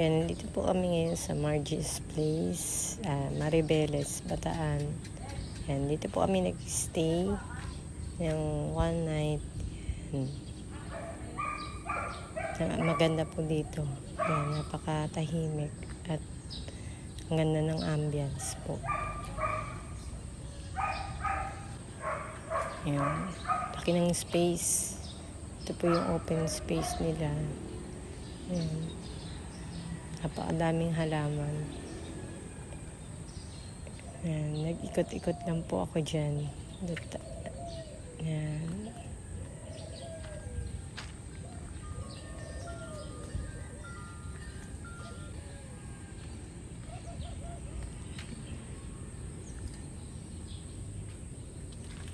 Yan, dito po kami ngayon sa Margie's Place, ah, Maribeles, Bataan. Yan, dito po kami nag-stay ng one night. Yan. Maganda po dito. Yan, napakatahimik at ang ganda ng ambience po. Yan. Laki ng space. Ito po yung open space nila. Yan. Napakadaming halaman. Yan. Nag-ikot-ikot lang po ako dyan. Dito. Yan.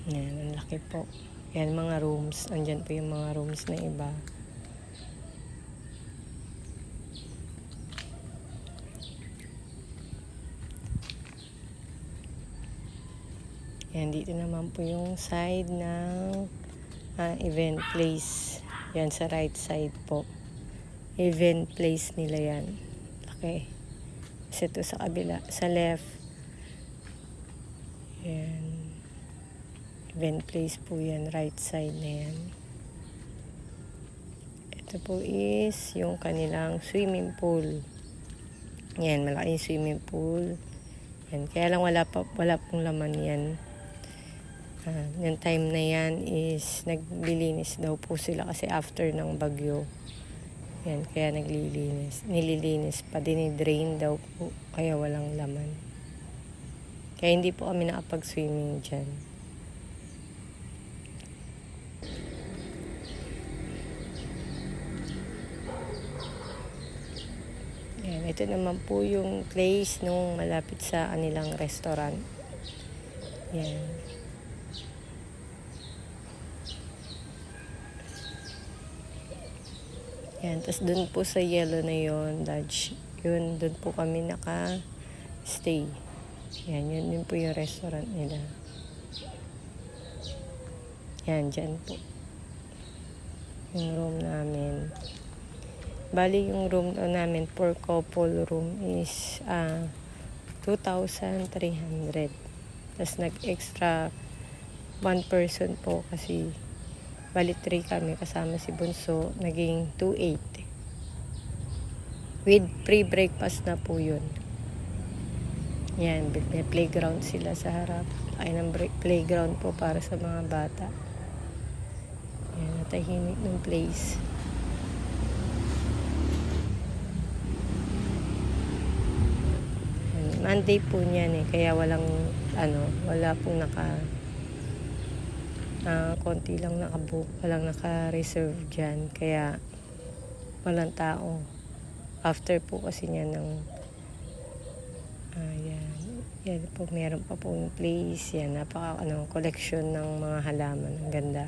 Yan, ang laki po. Yan, mga rooms. Andyan po yung mga rooms na iba. Yan, dito naman po yung side ng ah, event place. Yan, sa right side po. Event place nila yan. Laki. Kasi ito sa kabila. Sa left. Yan. Event place po yan, right side na yan. Ito po is yung kanilang swimming pool. Yan, malaking swimming pool. Yan, kaya lang wala, pa, wala pong laman yan. Ah, yung time na yan is naglilinis daw po sila kasi after ng bagyo. Yan, kaya naglilinis. Nililinis pa, dinidrain daw po, kaya walang laman. Kaya hindi po kami nakapag-swimming dyan. Yan, ito naman po yung place nung malapit sa kanilang restaurant. Yan. Yan, tapos dun po sa yellow na yon Dodge, yun, dun po kami naka-stay. Yan, yun din po yung restaurant nila. Yan, dyan po. Yung room namin. Bali, yung room namin for couple room is ah 2,300. Tapos nag-extra one person po kasi bali 3 kami kasama si Bunso. Naging 2,800. With free breakfast na po yun. Yan, may playground sila sa harap. Ay ng playground po para sa mga bata. Yan, natahimik ng place. Monday po niyan eh, kaya walang, ano, wala pong naka, ah, konti lang nakabook, walang naka-reserve dyan, kaya walang tao. After po kasi niya ng, ayan, yan po, meron pa po yung place, yan, napaka, ano, collection ng mga halaman, ang ganda.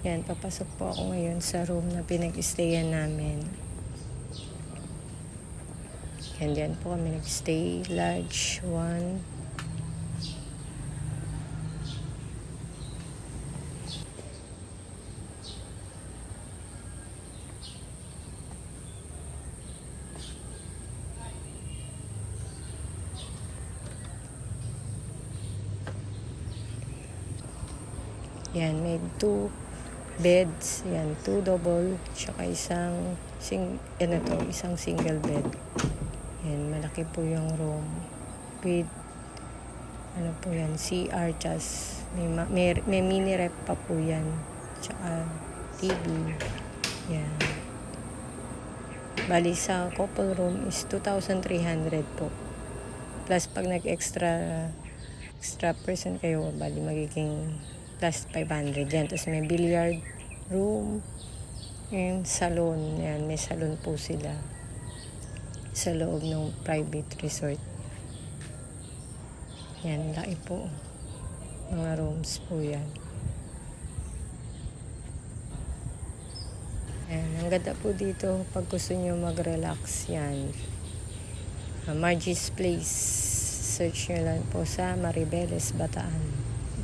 Yan, papasok po ako ngayon sa room na pinag-stayan namin. Yan, dyan po kami nag-stay. Lodge 1. Yan, may two beds. Yan, two double. Tsaka isang, sing, ano to, isang single bed. Yan, malaki po yung room. With, ano po yan, CR, tas may, ma- may, may mini rep pa po yan. Tsaka TV. Yan. Bali sa couple room is 2,300 po. Plus pag nag-extra extra person kayo, bali magiging plus 500 yan. Tapos may billiard room, yung salon, yan, may salon po sila sa loob ng private resort. Yan, laki po. Mga rooms po yan. Yan, ang ganda po dito pag gusto nyo mag-relax yan. Uh, Margie's Place. Search nyo lang po sa Maribeles, Bataan.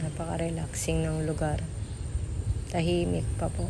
Napaka-relaxing ng lugar. Tahimik pa po.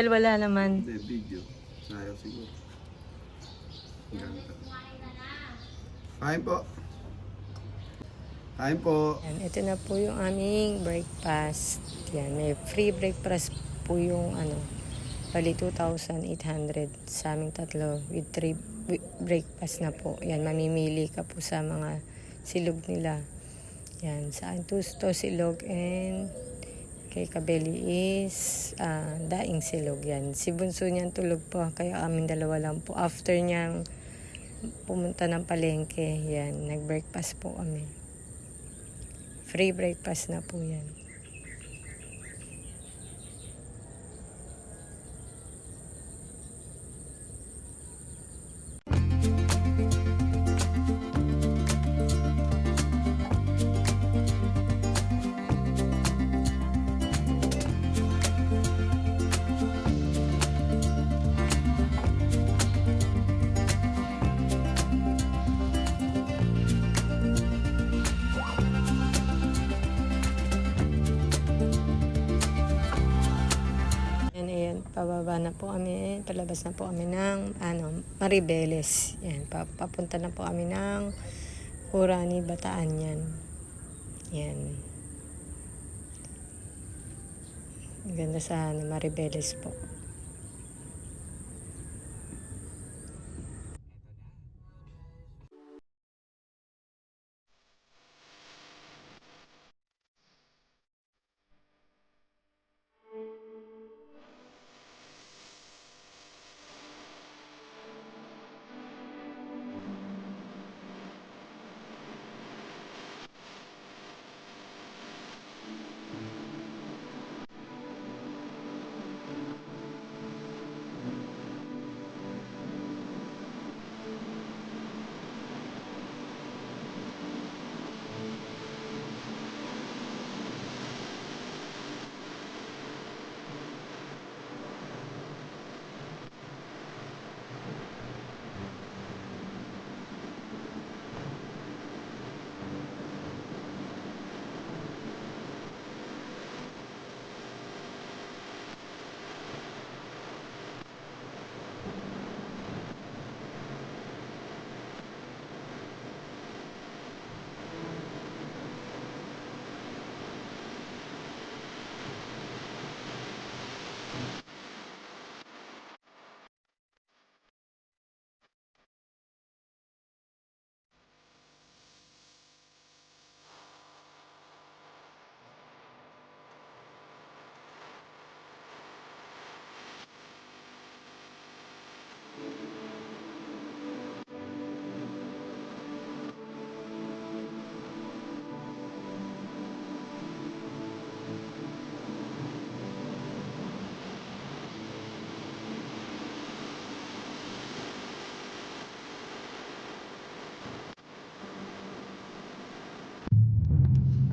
Dahil wala naman. Hindi, video. Sayang siguro. Kain po. Kain po. Yan, ito na po yung aming breakfast. Yan, may free breakfast po yung ano, bali 2,800 sa aming tatlo with three breakfast na po. Yan, mamimili ka po sa mga silog nila. Yan, sa akin tusto silog and kay Kabeli is ah, daing silog yan. Si Bunso niyan tulog po, kaya amin dalawa lang po. After niyang pumunta ng palengke, yan, nag-breakfast po kami. Free breakfast na po. Yan, na po kami, palabas na po kami ng ano, Maribeles. Yan, pa- papunta na po kami ng Urani, Bataan yan. Yan. Ganda sa ano, Maribeles po.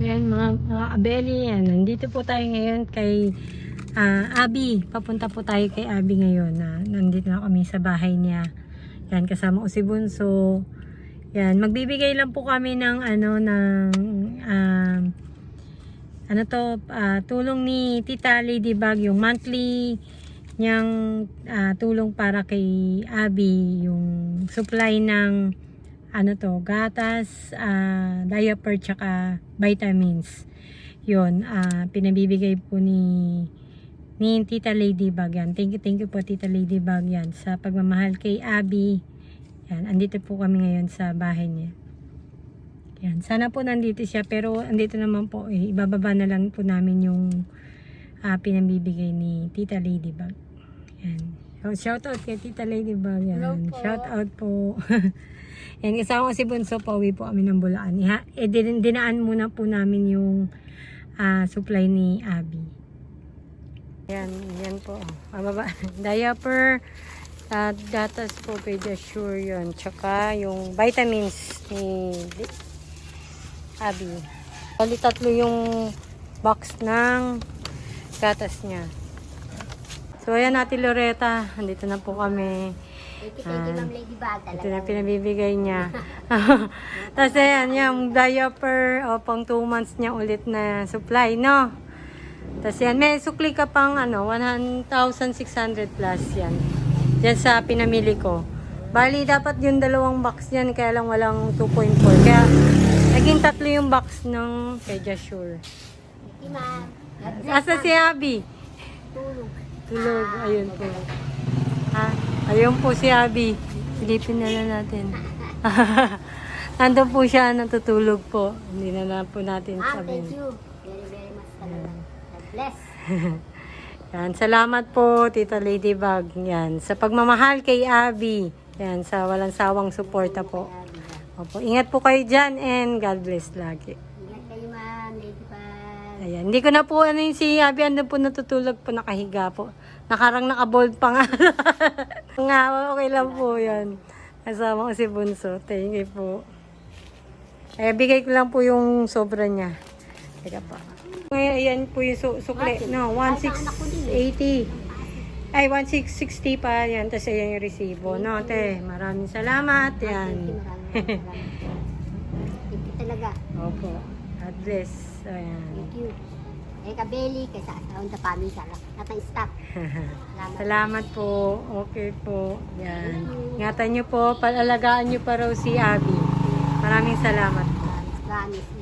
Ayan mga, mga abeli, yan. nandito po tayo ngayon kay ah, Abi. Papunta po tayo kay Abi ngayon. Na, nandito na kami sa bahay niya. Yan, kasama ko si Bunso. Yan, magbibigay lang po kami ng ano, ng um, ano to, ah, tulong ni Tita Ladybug, yung monthly niyang ah, tulong para kay Abi, yung supply ng ano to, gatas, ah, diaper, tsaka vitamins. Yun, ah, pinabibigay po ni ni Tita Ladybug yan. Thank you, thank you po Tita Ladybug yan sa pagmamahal kay Abby. Yan, andito po kami ngayon sa bahay niya. Yan, sana po nandito siya pero andito naman po eh, ibababa na lang po namin yung ah, pinabibigay ni Tita Ladybug. Yan. So, shout out kay Tita Ladybug. Yan. Hello po. Shout out po. Yan, kasama ko si Bunso, pauwi po kami ng Bulaan. Iha, eh, din, dinaan muna po namin yung ah, supply ni Abby. Yan, yan po. Mababa. Diaper, at gatas po, Pediasure yun. Tsaka yung vitamins ni Abby. Bali tatlo yung box ng gatas niya. So, ayan natin Loretta. Andito na po kami. Thank you, thank you, Ah. Ma'am Ladybug. Ito na pinabibigay niya. Tapos ayan, yung diaper, o pang 2 months niya ulit na supply, no? Tapos yan, may sukli ka pang ano, 1,600 plus yan. Yan sa pinamili ko. Bali, dapat yung dalawang box yan, kaya lang walang 2.4. Kaya, naging tatlo yung box ng Pediasure. Thank you, Ma'am. Asa si Abby? Tulog. Tulog, ayun po. Ha? Ayun po si Abby. Silipin na lang natin. Nandun po siya, natutulog po. Hindi na lang po natin thank sabihin. you. Very, very much talaga. God bless. Yan, salamat po, Tita Ladybug. Yan, sa pagmamahal kay Abby. Yan, sa walang sawang suporta po. Opo, ingat po kayo dyan and God bless lagi. Ingat kayo, Ma'am Ladybug. Ayan, hindi ko na po ano yung si Abby, andun po natutulog po, nakahiga po. Nakarang nakabold pa nga. nga, okay lang po yan. Kasama ko si Bunso. Thank you po. Eh, bigay ko lang po yung sobra niya. Teka pa. Ngayon, ayan po yung su sukle. No, 1680. Ay, 1660 pa yan. Tapos ayan yung resibo. No, te, maraming salamat. Yan. Thank you talaga. Opo. God bless. Ayan. Thank you. Eh, kabeli, kay sa around the family, sa lahat ng staff. Salamat. Salamat po. Okay po. Yan. Ingatan niyo po. Palalagaan niyo pa raw si Abby. Maraming salamat po. Promise.